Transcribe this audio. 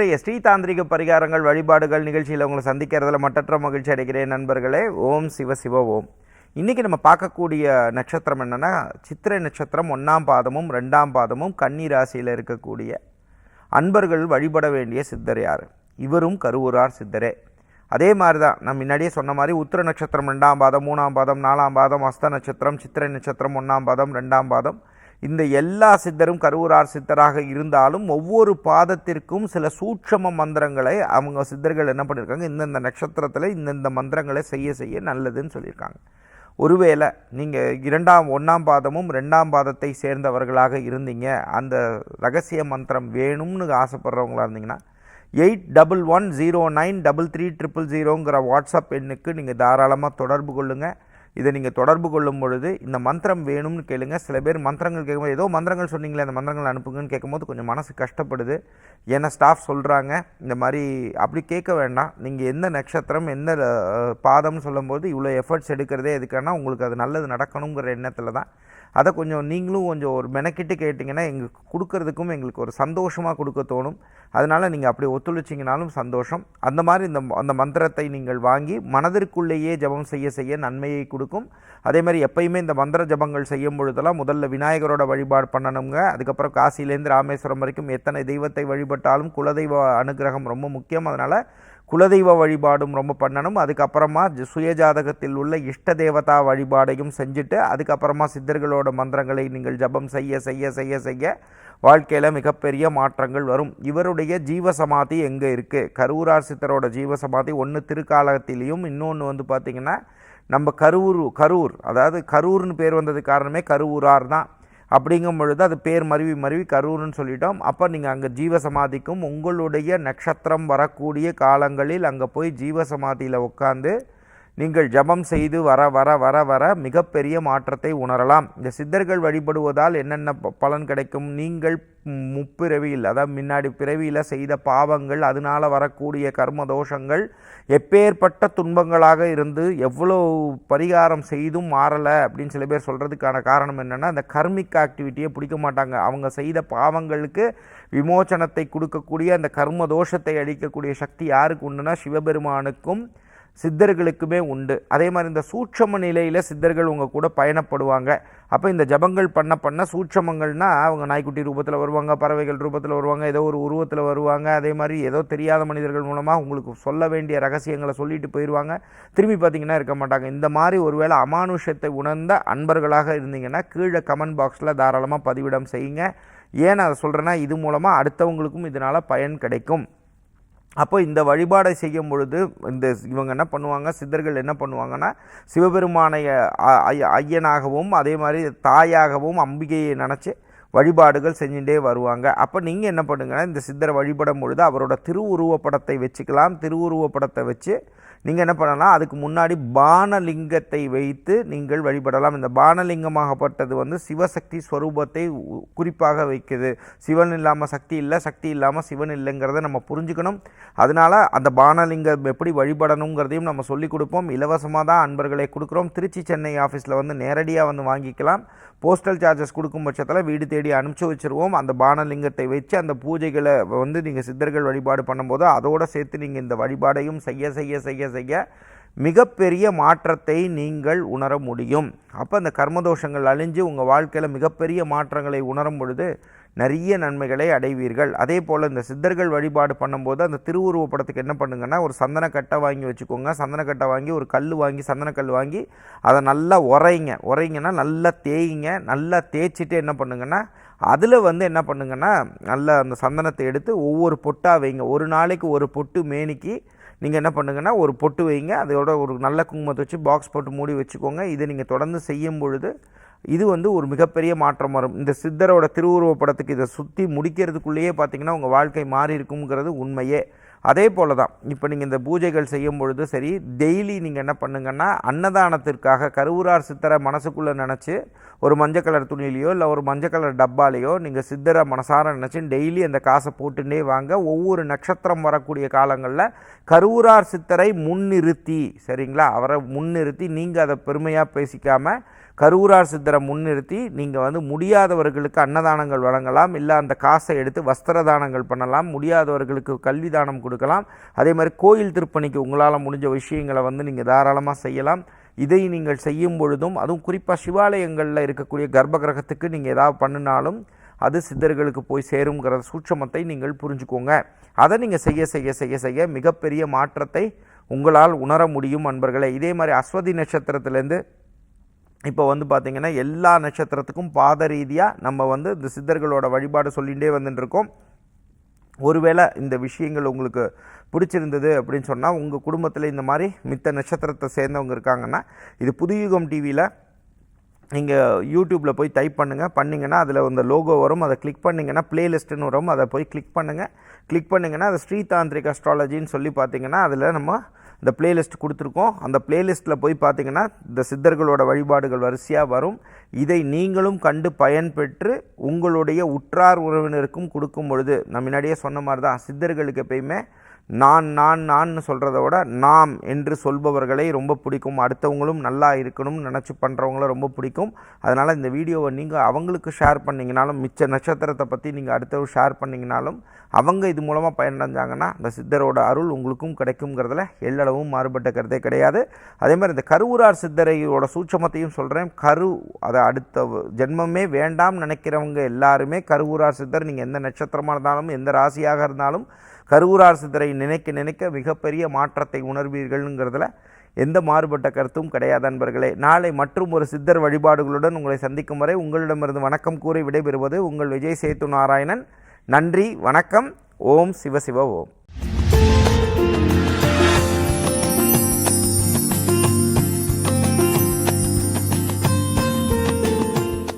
இன்றைய ஸ்ரீதாந்திரிக பரிகாரங்கள் வழிபாடுகள் நிகழ்ச்சியில் உங்களை சந்திக்கிறதுல மட்டற்ற மகிழ்ச்சி அடைகிறேன் நண்பர்களே. ஓம் சிவ சிவ ஓம். இன்றைக்கி நம்ம பார்க்கக்கூடிய நட்சத்திரம் என்னென்னா சித்திரை நட்சத்திரம் ஒன்றாம் பாதமும் ரெண்டாம் பாதமும் கன்னி ராசியில் இருக்கக்கூடிய அன்பர்கள் வழிபட வேண்டிய சித்தர் யார்? இவரும் கருவூரார் சித்தரே. அதே மாதிரி தான் நான் முன்னாடியே சொன்ன மாதிரி உத்திர நட்சத்திரம் ரெண்டாம் பாதம் மூணாம் பாதம் நாலாம் பாதம் அஸ்த நட்சத்திரம் சித்திரை நட்சத்திரம் ஒன்றாம் பாதம் ரெண்டாம் பாதம் இந்த எல்லா சித்தரும் கருவூரார் சித்தராக இருந்தாலும் ஒவ்வொரு பாதத்திற்கும் சில சூட்சம மந்திரங்களை அவங்க சித்தர்கள் என்ன பண்ணியிருக்காங்க இந்தந்த நட்சத்திரத்தில் இந்தந்த மந்திரங்களை செய்ய செய்ய நல்லதுன்னு சொல்லியிருக்காங்க. ஒருவேளை நீங்கள் இரண்டாம் ஒன்றாம் பாதமும் ரெண்டாம் பாதத்தை சேர்ந்தவர்களாக இருந்தீங்க. அந்த ரகசிய மந்திரம் வேணும்னு ஆசைப்படுறவங்களா இருந்தீங்கன்னா eight double one zero nine double three triple ஜீரோங்கிற WhatsApp எண்ணுக்கு நீங்கள் தாராளமாக தொடர்பு கொள்ளுங்கள் இதை நீங்கள் தொடர்பு கொள்ளும் பொழுது இந்த மந்திரம் வேணும்னு கேளுங்க. சில பேர் மந்திரங்கள் கேட்கும்போது ஏதோ மந்திரங்கள் சொன்னீங்களே அந்த மந்திரங்கள் அனுப்புங்கன்னு கேட்கும்போது கொஞ்சம் மனசு கஷ்டப்படுது. ஏன்னா ஸ்டாஃப் சொல்கிறாங்க இந்த மாதிரி அப்படி கேட்க வேண்டாம். நீங்கள் எந்த நட்சத்திரம் எந்த பாதம்னு சொல்லும்போது இவ்வளோ எஃபர்ட்ஸ் எடுக்கிறதே எதுக்கானா உங்களுக்கு அது நல்லது நடக்கணுங்கிற எண்ணத்தில் தான் அதை கொஞ்சம் நீங்களும் கொஞ்சம் ஒரு மெனக்கிட்டு கேட்டிங்கன்னா எங்களுக்கு கொடுக்கறதுக்கும் எங்களுக்கு ஒரு சந்தோஷமாக கொடுக்க தோணும். அதனால் நீங்கள் அப்படி ஒத்துழைச்சிங்கனாலும் சந்தோஷம். அந்த மாதிரி இந்த அந்த மந்திரத்தை நீங்கள் வாங்கி மனதிற்குள்ளேயே ஜெபம் செய்ய செய்ய நன்மையை கொடுக்கும். அதே மாதிரி எப்பயுமே இந்த மந்திர ஜபங்கள் செய்யும் பொழுதெல்லாம் முதல்ல விநாயகரோட வழிபாடு பண்ணணுங்க. அதுக்கப்புறம் காசிலேருந்து ராமேஸ்வரம் வரைக்கும் எத்தனை தெய்வத்தை வழிபட்டாலும் குலதெய்வ அனுகிரகம் ரொம்ப முக்கியம். அதனால் குலதெய்வ வழிபாடும் ரொம்ப பண்ணணும். அதுக்கப்புறமா சுயஜாதகத்தில் உள்ள இஷ்ட தேவதா வழிபாடையும் செஞ்சுட்டு அதுக்கப்புறமா சித்தர்களோட மந்திரங்களை நீங்கள் ஜபம் செய்ய செய்ய செய்ய செய்ய வாழ்க்கையில் மிகப்பெரிய மாற்றங்கள் வரும். இவருடைய ஜீவசமாதி எங்கே இருக்குது கரூரார் சித்தரோட ஜீவசமாதி ஒன்று திருக்காலத்திலையும் இன்னொன்று வந்து பார்த்திங்கன்னா நம்ம கரூர் கரூர் அதாவது கரூர்னு பேர் வந்தது காரணமே கருவூரார் தான். அப்படிங்கும் பொழுது அது பேர் மருவி மருவி கரூர்னு சொல்லிட்டோம். அப்போ நீங்கள் அங்கே ஜீவசமாதிக்கும் உங்களுடைய நட்சத்திரம் வரக்கூடிய காலங்களில் அங்கே போய் ஜீவசமாதியில் உட்காந்து நீங்கள் ஜபம் செய்து வர வர வர வர மிகப்பெரிய மாற்றத்தை உணரலாம். இந்த சித்தர்கள் வழிபடுவதால் என்னென்ன ப- பலன் கிடைக்கும்? நீங்கள் முப்பிறவியில் அதாவது முன்னாடி பிறவியில் செய்த பாவங்கள் அதனால் வரக்கூடிய கர்ம தோஷங்கள் எப்பேற்பட்ட துன்பங்களாக இருந்து எவ்வளோ பரிகாரம் செய்தும் மாறலை அப்படின்னு சில பேர் சொல்கிறதுக்கான காரணம் என்னென்னா அந்த கர்மிக் ஆக்டிவிட்டியை பிடிக்க மாட்டாங்க. அவங்க செய்த பாவங்களுக்கு விமோச்சனத்தை கொடுக்கக்கூடிய அந்த கர்ம தோஷத்தை அழிக்கக்கூடிய சக்தி யாருக்கு உண்டுனா சிவபெருமானுக்கும் சித்தர்களுக்குமே உண்டு. அதே மாதிரி இந்த சூட்சம நிலையில் சித்தர்கள் உங்கள் கூட பயணப்படுவாங்க. அப்போ இந்த ஜபங்கள் பண்ண பண்ண சூட்சமங்கள்னா அவங்க நாய்க்குட்டி ரூபத்தில் வருவாங்க பறவைகள் ரூபத்தில் வருவாங்க ஏதோ ஒரு உருவத்தில் வருவாங்க. அதே மாதிரி ஏதோ தெரியாத மனிதர்கள் மூலமாக உங்களுக்கு சொல்ல வேண்டிய ரகசியங்களை சொல்லிட்டு போயிடுவாங்க திரும்பி பார்த்தீங்கன்னா இருக்க மாட்டாங்க. இந்த மாதிரி ஒருவேளை அமானுஷத்தை உணர்ந்த அன்பர்களாக இருந்தீங்கன்னா கீழே கமெண்ட் பாக்ஸில் தாராளமாக பதிவிடம் செய்யுங்க. ஏன் அதை சொல்கிறேன்னா இது மூலமாக அடுத்தவங்களுக்கும் இதனால் பயன் கிடைக்கும். அப்போ இந்த வழிபாடை செய்யும் பொழுது இந்த இவங்க என்ன பண்ணுவாங்க? சித்தர்கள் என்ன பண்ணுவாங்கன்னா சிவபெருமானை ஐயனாகவும் அதே மாதிரி தாயாகவும் அம்பிகையை நினச்சி வழிபாடுகள் செஞ்சுட்டே வருவாங்க. அப்போ நீங்கள் என்ன பண்ணுங்கன்னா இந்த சித்தரை வழிபடும் பொழுது அவரோட திருவுருவப்படத்தை வச்சுக்கலாம். திருவுருவப்படத்தை வச்சு நீங்கள் என்ன பண்ணலாம்? அதுக்கு முன்னாடி பானலிங்கத்தை வைத்து நீங்கள் வழிபடலாம். இந்த பானலிங்கமாகப்பட்டது வந்து சிவசக்தி ஸ்வரூபத்தை உ- குறிப்பாக வைக்குது. சிவன் இல்லாமல் சக்தி இல்லை சக்தி இல்லாமல் சிவன் இல்லைங்கிறத நம்ம புரிஞ்சுக்கணும். அதனால் அந்த பானலிங்கம் எப்படி வழிபடணுங்கிறதையும் நம்ம சொல்லிக் கொடுப்போம். இலவசமாக தான் அன்பர்களை கொடுக்குறோம். திருச்சி சென்னை ஆஃபீஸில் வந்து நேரடியாக வந்து வாங்கிக்கலாம். போஸ்டல் சார்ஜஸ் கொடுக்கும் பட்சத்தில் வீடு தேடி அனுப்பிச்சி வச்சுருவோம். அந்த பானலிங்கத்தை வச்சு அந்த பூஜைகளை வந்து நீங்கள் சித்தர்கள் வழிபாடு பண்ணும்போது அதோடு சேர்த்து நீங்கள் இந்த வழிபாடையும் செய்ய செய்ய செய்ய செய்ய மிகப்பெரிய மாற்றத்தை நீங்கள் உணர முடியும். அப்போ அந்த கர்மதோஷங்கள் அழிஞ்சு உங்கள் வாழ்க்கையில் மிகப்பெரிய மாற்றங்களை உணரும் பொழுது நிறைய நன்மைகளை அடைவீர்கள். அதே போல் இந்த சித்தர்கள் வழிபாடு பண்ணும்போது அந்த திருவுருவ படத்துக்கு என்ன பண்ணுங்கன்னா ஒரு சந்தனக்கட்டை வாங்கி வச்சுக்கோங்க. சந்தனக்கட்டை வாங்கி ஒரு கல் வாங்கி சந்தனக்கல் வாங்கி அதை நல்லா உரைங்க. உரைங்கன்னா நல்லா தேய்ங்க நல்லா தேய்ச்சிட்டு என்ன பண்ணுங்கன்னா அதில் வந்து என்ன பண்ணுங்கன்னா நல்லா அந்த சந்தனத்தை எடுத்து ஒவ்வொரு பொட்டாக வைங்க. ஒரு நாளைக்கு ஒரு பொட்டு மேனிக்கு நீங்கள் என்ன பண்ணுங்கன்னா ஒரு பொட்டு வைங்க. அதோட ஒரு நல்ல குங்குமத்தை வச்சு பாக்ஸ் போட்டு மூடி வச்சுக்கோங்க. இதை நீங்கள் தொடர்ந்து செய்யும் பொழுது இது வந்து ஒரு மிகப்பெரிய மாற்றம் வரும். இந்த சித்தரோட திருவுருவப்படத்துக்கு இதை சுற்றி முடிக்கிறதுக்குள்ளேயே பார்த்தீங்கன்னா உங்கள் வாழ்க்கை மாறி இருக்குங்கிறது உண்மையே. அதே போல தான். இப்போ நீங்கள் இந்த பூஜைகள் செய்யும் பொழுது சரி டெய்லி நீங்கள் என்ன பண்ணுங்கன்னா அன்னதானத்திற்காக கருவூரார் சித்தரை மனசுக்குள்ளே நினச்சி ஒரு மஞ்சள் கலர் துணியிலையோ இல்லை ஒரு மஞ்சள் கலர் டப்பாலையோ நீங்கள் சித்தரை மனசார நினச்சி டெய்லி அந்த காசை போட்டுட்டே வாங்க. ஒவ்வொரு நட்சத்திரம் வரக்கூடிய காலங்களில் கருவூரார் சித்தரை முன்னிறுத்தி சரிங்களா? அவரை முன்னிறுத்தி நீங்கள் அதை பெருமையாக பேசிக்காமல் கரூரார் சித்தரை முன்னிறுத்தி நீங்கள் வந்து முடியாதவர்களுக்கு அன்னதானங்கள் வழங்கலாம். இல்லை அந்த காசை எடுத்து வஸ்திர தானங்கள் பண்ணலாம். முடியாதவர்களுக்கு கல்வி தானம் கொடுக்கலாம். அதே மாதிரி கோயில் திருப்பணிக்கு உங்களால் முடிஞ்ச விஷயங்களை வந்து நீங்கள் தாராளமாக செய்யலாம். இதை நீங்கள் செய்யும் பொழுதும் அதுவும் குறிப்பாக சிவாலயங்களில் இருக்கக்கூடிய கர்ப்ப கிரகத்துக்கு நீங்கள் ஏதாவது பண்ணினாலும் அது சித்தர்களுக்கு போய் சேருங்கிற சூட்சமத்தை நீங்கள் புரிஞ்சுக்கோங்க. அதை நீங்கள் செய்ய செய்ய செய்ய செய்ய மிகப்பெரிய மாற்றத்தை உங்களால் உணர முடியும் அன்பர்களே. இதே மாதிரி அஸ்வதி நட்சத்திரத்திலேருந்து இப்போ வந்து பார்த்திங்கன்னா எல்லா நட்சத்திரத்துக்கும் பாத ரீதியாக நம்ம வந்து இந்த சித்தர்களோட வழிபாடு சொல்லிகிட்டே வந்துட்டுருக்கோம். ஒருவேளை இந்த விஷயங்கள் உங்களுக்கு பிடிச்சிருந்தது அப்படின்னு சொன்னால் உங்கள் குடும்பத்தில் இந்த மாதிரி மித்த நட்சத்திரத்தை சேர்ந்தவங்க இருக்காங்கன்னா இது புதுயுகம் டிவியில் நீங்கள் யூடியூப்பில் போய் டைப் பண்ணுங்கள் பண்ணிங்கன்னா அதில் அந்த லோகோ வரும். அதை கிளிக் பண்ணிங்கன்னா பிளேலிஸ்ட்டுன்னு வரும். அதை போய் கிளிக் பண்ணுங்கள் கிளிக் பண்ணிங்கன்னா அது ஸ்ரீதாந்திரிக் அஸ்ட்ராலஜின்னு சொல்லி பார்த்தீங்கன்னா அதில் நம்ம இந்த பிளேலிஸ்ட் கொடுத்துருக்கோம். அந்த பிளேலிஸ்ட்டில் போய் பார்த்தீங்கன்னா இந்த சித்தர்களோட வழிபாடுகள் வரிசையாக வரும். இதை நீங்களும் கண்டு பயன்பெற்று உங்களுடைய உற்றார் உறவினருக்கும் கொடுக்கும் பொழுது நான் முன்னாடியே சொன்ன மாதிரி தான் சித்தர்களுக்கு எப்பயுமே நான் நான் நான்னு சொல்கிறத விட நாம் என்று சொல்பவர்களை ரொம்ப பிடிக்கும். அடுத்தவங்களும் நல்லா இருக்கணும்னு நினச்சி பண்ணுறவங்கள ரொம்ப பிடிக்கும். அதனால் இந்த வீடியோவை நீங்கள் அவங்களுக்கு ஷேர் பண்ணிங்கனாலும் மிச்ச நட்சத்திரத்தை பற்றி நீங்கள் அடுத்தவங்க ஷேர் பண்ணிங்கனாலும் அவங்க இது மூலமாக பயனடைஞ்சாங்கன்னா இந்த சித்தரோட அருள் உங்களுக்கும் கிடைக்குங்கிறதுல எல்லளவும் மாறுபட்ட கருத்தே கிடையாது. அதே மாதிரி இந்த கருவூரார் சித்தரையோட சூட்சமத்தையும் சொல்கிறேன் கரு அதை அடுத்த ஜென்மமே வேண்டாம் நினைக்கிறவங்க எல்லாருமே கருவூரார் சித்தர். நீங்கள் எந்த நட்சத்திரமாக இருந்தாலும் எந்த ராசியாக இருந்தாலும் கருவூரார் சித்தரை நினைக்க நினைக்க மிகப்பெரிய மாற்றத்தை உணர்வீர்கள்ங்கிறதுல எந்த மாறுபட்ட கருத்தும் கிடையாது நண்பர்களே நாளை மற்றும் ஒரு சித்தர் வழிபாடுகளுடன் உங்களை சந்திக்கும் வரை உங்களிடமிருந்து வணக்கம் கூறி விடைபெறுவது உங்கள் விஜய் சேத்து நாராயணன் நன்றி வணக்கம் ஓம் சிவ சிவ ஓம்.